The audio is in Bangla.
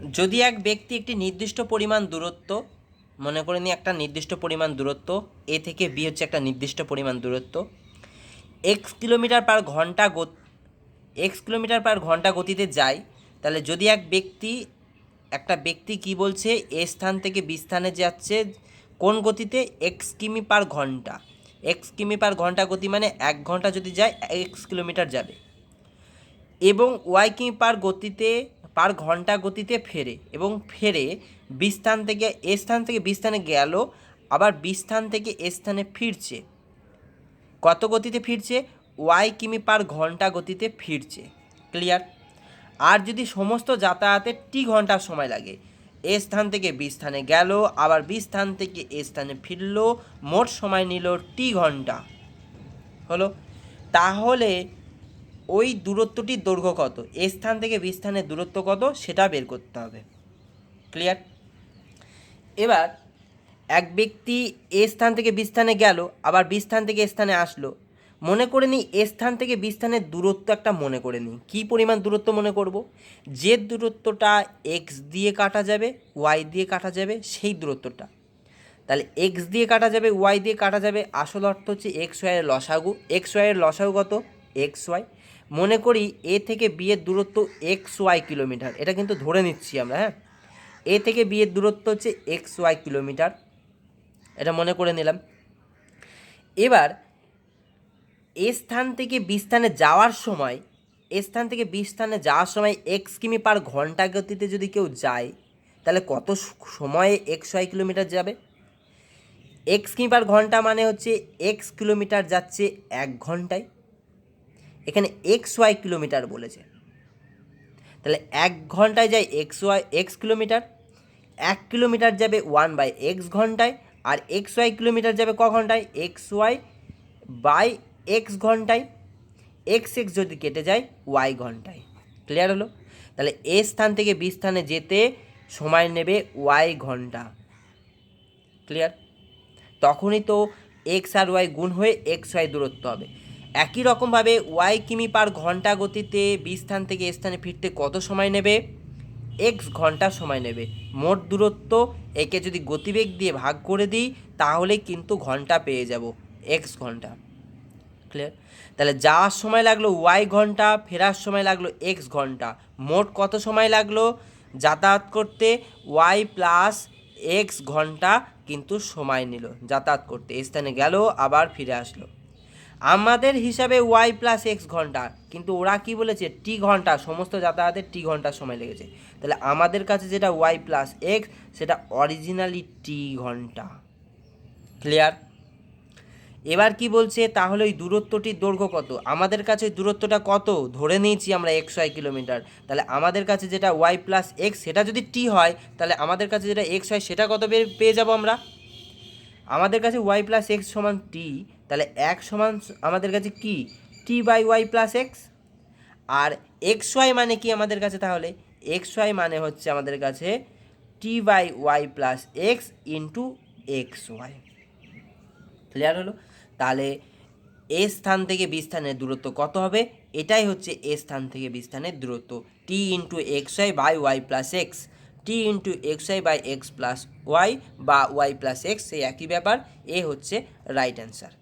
যদি এক ব্যক্তি একটি নির্দিষ্ট পরিমাণ দূরত্ব, মনে করে নিই একটা নির্দিষ্ট পরিমাণ দূরত্ব, এ থেকে বি হচ্ছে একটা নির্দিষ্ট পরিমাণ দূরত্ব এক্স কিলোমিটার পার ঘণ্টা গত এক্স কিলোমিটার পার ঘণ্টা গতিতে যায়, তাহলে যদি এক ব্যক্তি, একটা ব্যক্তি কি বলছে, এ স্থান থেকে বি স্থানে যাচ্ছে, কোন গতিতে? এক্স কিমি পার ঘণ্টা এক্স কিমি পার ঘণ্টা গতি মানে এক ঘণ্টা যদি যায় এক্স কিলোমিটার যাবে, এবং ওয়াই কিমি পার গতিতে পার ঘণ্টা গতিতে ফেরে এবং ফেরে বি স্থান থেকে এ স্থান থেকে বি স্থানে গেল, আবার বি স্থান থেকে এ স্থানে ফিরছে। কত গতিতে ফিরছে? ওয়াই কিমি পার ঘণ্টা গতিতে ফিরছে। ক্লিয়ার? আর যদি সমস্ত যাতায়াতে টি ঘণ্টা সময় লাগে, এ স্থান থেকে বি স্থানে গেল, আবার বি স্থান থেকে এ স্থানে ফিরলো, মোট সময় নিল টি ঘণ্টা। হলো? তাহলে ওই দূরত্বটির দৈর্ঘ্য কত? এ স্থান থেকে বি স্থানের দূরত্ব কত? সেটা বের করতে হবে। ক্লিয়ার? এবার এক ব্যক্তি এ স্থান থেকে বি স্থানে গেল, আবার বি স্থান থেকে এ স্থানে আসলো। মনে করে নিই, এ স্থান থেকে বি স্থানের দূরত্ব একটা মনে করে নিই। কী পরিমাণ দূরত্ব মনে করব? যে দূরত্বটা এক্স দিয়ে কাটা যাবে ওয়াই দিয়ে কাটা যাবে, সেই দূরত্বটা। তাহলে এক্স দিয়ে কাটা যাবে ওয়াই দিয়ে কাটা যাবে, আসল অর্থ হচ্ছে এক্স ওয়াইয়ের লসাগু। এক্স ওয়াইয়ের লসাগু কত? এক্স ওয়াই মনে করি এ থেকে বি এর দূরত্ব এক্স ওয়াই কিলোমিটার। এটা কিন্তু ধরে নিচ্ছি আমরা হ্যাঁ? এ থেকে বি এর দূরত্ব হচ্ছে এক্স ওয়াই কিলোমিটার। এটা মনে করে নিলাম। এবার এ স্থান থেকে বি স্থানে যাওয়ার সময়, এ স্থান থেকে বি স্থানে যাওয়ার সময় এক্স কিমি পার ঘণ্টা গতিতে যদি কেউ যায়, তাহলে কত সময়ে এক্স ওয়াই কিলোমিটার যাবে? এক্স কিমি পার ঘণ্টা মানে হচ্ছে এক্স কিলোমিটার যাচ্ছে এক ঘন্টায়। এখানে এক্স ওয়াই কিলোমিটার বলেছে। তাহলে এক ঘন্টায় যায় এক্স ওয়াই এক্স কিলোমিটার, এক কিলোমিটার যাবে ওয়ান বাই এক্স ঘন্টায়, আর এক্স ওয়াই কিলোমিটার যাবে ক ঘন্টায়? এক্স ওয়াই বাই এক্স ঘন্টায়। এক্স এক্স যদি কেটে যায় ওয়াই ঘন্টায়। ক্লিয়ার হলো? তাহলে এ স্থান থেকে বি স্থানে যেতে সময় নেবে ওয়াই ঘণ্টা। ক্লিয়ার তখনই তো এক্স আর ওয়াই গুণ হয়ে এক্স ওয়াই দূরত্ব হবে। একই রকমভাবে ওয়াই কিমি পার ঘণ্টা গতিতে বি স্থান থেকে স্থানে ফিরতে কত সময় নেবে? এক্স ঘণ্টা সময় নেবে। মোট দূরত্ব একে যদি গতিবেগ দিয়ে ভাগ করে দিই, তাহলে কিন্তু ঘণ্টা পেয়ে যাব। এক্স ঘণ্টা। ক্লিয়ার তাহলে যাওয়ার সময় লাগল ওয়াই ঘণ্টা, ফেরার সময় লাগল এক্স ঘণ্টা। মোট কত সময় লাগল? যাতায়াত করতে ওয়াই প্লাস এক্স ঘণ্টা কিন্তু সময় নিল। যাতায়াত করতে। স্থানে গেল, আবার ফিরে আসলো। আমাদের হিসাবে ওয়াই প্লাস এক্স ঘণ্টা, কিন্তু ওরা কি বলেছে? টি ঘণ্টা, সমস্ত যাতায়াতের টি ঘণ্টা সময় লেগেছে। তাহলে আমাদের কাছে যেটা ওয়াই প্লাস এক্স সেটা অরিজিনালি টি ঘণ্টা। ক্লিয়ার এবার কি বলছে? তাহলে ওই দূরত্বটির দৈর্ঘ্য কত? আমাদের কাছে দূরত্বটা কত? ধরে নিয়েছি আমরা এক্স ওয়াই কিলোমিটার তাহলে আমাদের কাছে যেটা ওয়াই প্লাস এক্স সেটা যদি টি হয়, তাহলে আমাদের কাছে যেটা এক্স হয়, সেটা কত পেয়ে যাব আমরা? আমাদের কাছে ওয়াই প্লাস এক্স সমান টি তাহলে এক সমান আমাদের কাছে কি? T by Y plus X R x Y মানে কি আমাদের কাছে তাহলে? এক্স ওয়াই মানে হচ্ছে আমাদের কাছে T by Y plus X into X Y clear হলো? তাহলে এ স্থান থেকে বি স্থানের দূরত্ব কত হবে? এটাই হচ্ছে এ স্থান থেকে বি স্থানের দূরত্ব। T into X Y by Y plus X T into X Y by X plus Y বা ওয়াই প্লাস এক্স সেই একই ব্যাপার। এ হচ্ছে রাইট অ্যান্সার